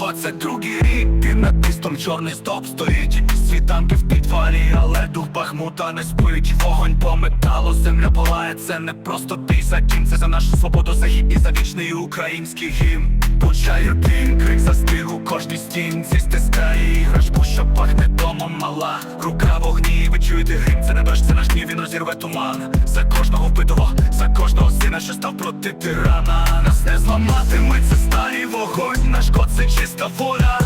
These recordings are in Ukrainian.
22 рік Під над містом чорний стоп стоїть. Світанки в підвалі, але дух Бахмута не спить. Вогонь по металу, земля палає Це не просто ти за кінь Це за нашу свободу, за і за вічний український гімн. Буча Ірпінь, крик застиг у кожній стінці. Стискає іграшку, що пахне домом мала. Рука чуєте? Грім Це не беш, це наш гнів, він розірве туман. За кожного вбитого, за кожного сина, що став проти тирана. Нас не зламатиме, це сталі вогонь. Наш код це чиста воля.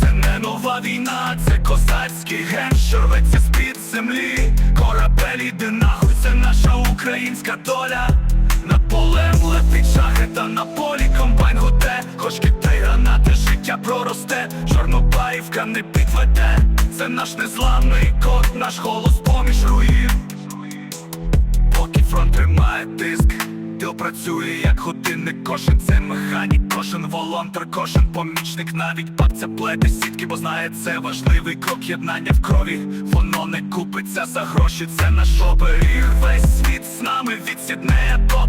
Це не нова війна, це козацький ген, що рветься з-під землі. Корабель іде нахуй, це наша українська доля. Над полем летить шахета на полі комбайн гуде. Хоч китай гранати, життя проросте. Чорнобаївка не підведе Це наш незламний код, наш голос поміж руїн Поки фронт тримає тиск Діл працює як годинник, кожен це механік, кожен волонтер, кожен помічник, навіть бабця плете сітки, бо знає це важливий крок єднання в крові. Воно не купиться за гроші, це наш оберіг. Весь світ з нами від Сіднея до.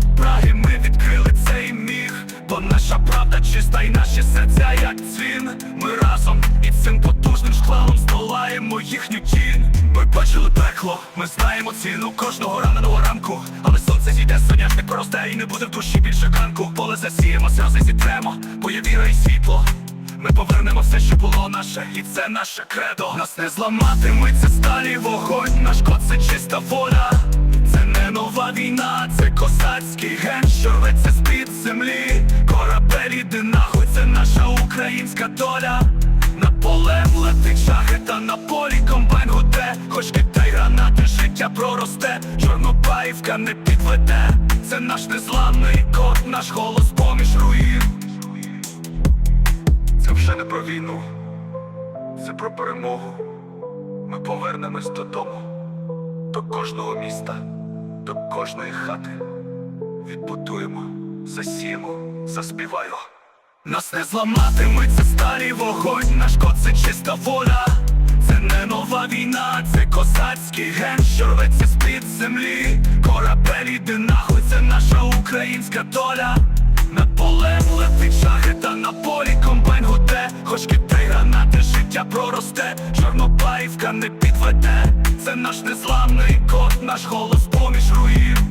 Здолаємо їхню тінь. Ми бачили пекло, ми знаємо ціну кожного раненого ранку. Але сонце зійде, соняшник поросте і не буде в душі більше ганку. Поле засіємо, сльози зітремо, бо є віра і світло. Ми повернемо все, що було наше, і це наше кредо. Нас не зламатиме, це сталі вогонь, наш код це чиста воля. Це не нова війна, це козацький ген, що рветься з-під землі. Корабель іди нахуй, це наша українська доля. Полем летить шахета на полі комбайн гуде. Хоч китай гранати, життя проросте. Чорнобаївка не підведе. Це наш незламний код, наш голос поміж руїн. Це вже не про війну, це про перемогу. Ми повернемось додому. До кожного міста, до кожної хати. Відбудуємо, засіємо, заспіваю нас не зламатиме, це сталі вогонь, наш код це чиста воля. Це не нова війна, це козацький ген, що рветься з-під землі. Корабель іди нахуй, це наша українська доля. Над полем летить шахета на полі комбайн гуде, хоч китай гранати, життя проросте, Чорнобаївка не підведе. Це наш незламний код, наш голос поміж руїн.